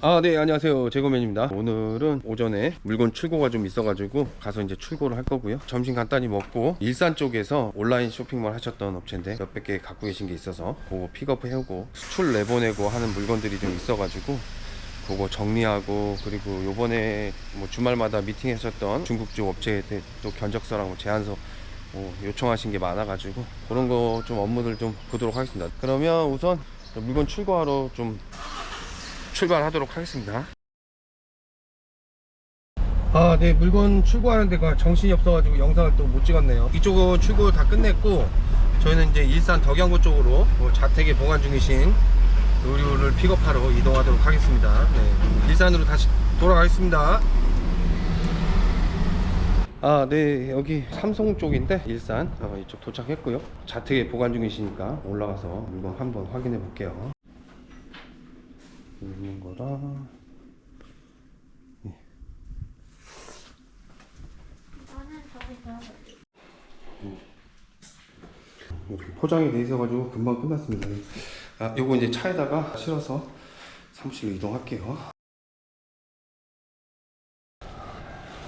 아, 네, 안녕하세요. 재고맨입니다. 오늘은 오전에 물건 출고가 좀 있어가지고 가서 이제 출고를 할 거고요. 점심 간단히 먹고 일산 쪽에서 온라인 쇼핑몰 하셨던 업체인데 몇백 개 갖고 계신 게 있어서 그거 픽업해오고 수출 내보내고 하는 물건들이 좀 있어가지고 그거 정리하고 그리고 요번에 뭐 주말마다 미팅하셨던 중국 쪽 업체들 또 견적서랑 뭐 제안서 뭐 요청하신 게 많아가지고 그런 거 좀 업무들 좀 보도록 하겠습니다. 그러면 우선 물건 출고하러 좀 출발하도록 하겠습니다. 아, 네, 물건 출고하는 데가 정신이 없어가지고 영상을 또 못 찍었네요. 이쪽은 출고 다 끝냈고, 저희는 이제 일산 덕양구 쪽으로 뭐 자택에 보관 중이신 의류를 픽업하러 이동하도록 하겠습니다. 네, 일산으로 다시 돌아가겠습니다. 아, 네, 여기 삼성 쪽인데 일산 어, 이쪽 도착했고요. 자택에 보관 중이시니까 올라가서 물건 한번 확인해 볼게요. 있는 거라 이렇게 포장이 돼 있어가지고 금방 끝났습니다. 아, 요거 이제 차에다가 실어서 사무실로 이동할게요.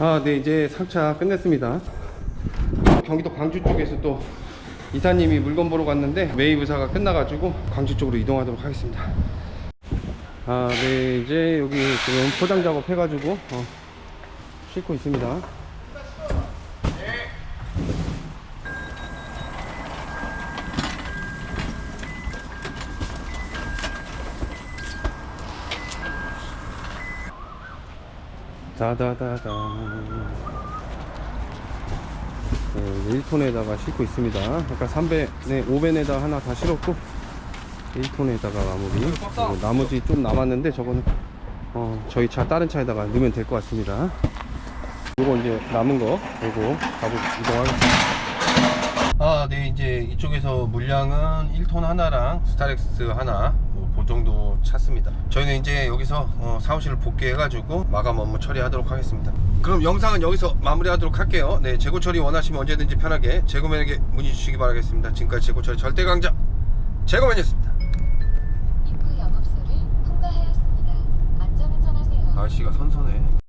아, 네, 이제 상차 끝냈습니다. 경기도 광주 쪽에서 또 이사님이 물건 보러 갔는데 웨이브사가 끝나가지고 광주 쪽으로 이동하도록 하겠습니다. 아, 네, 이제 여기 지금 포장 작업 해가지고 어, 싣고 있습니다. 다다다다. 네, 1톤에다가 싣고 있습니다. 아까 3배, 네, 5배에다 하나 다 실었고 1톤에다가 마무리. 그리고 나머지 좀 남았는데 저거는 어, 저희 차 다른 차에다가 넣으면 될 것 같습니다. 요거 이제 남은 거 요거 가보 이동하겠습니다. 아, 네, 이제 이쪽에서 물량은 1톤 하나랑 스타렉스 하나, 뭐, 그 정도 찼습니다. 저희는 이제 여기서 어, 사무실을 복귀해가지고 마감 업무 처리하도록 하겠습니다. 그럼 영상은 여기서 마무리하도록 할게요. 네, 재고 처리 원하시면 언제든지 편하게 재고맨에게 문의 주시기 바라겠습니다. 지금까지 재고 처리 절대 강자 재고맨이었습니다. 입구 영업소를 통과하였습니다. 안전운전하세요. 날씨가 선선해.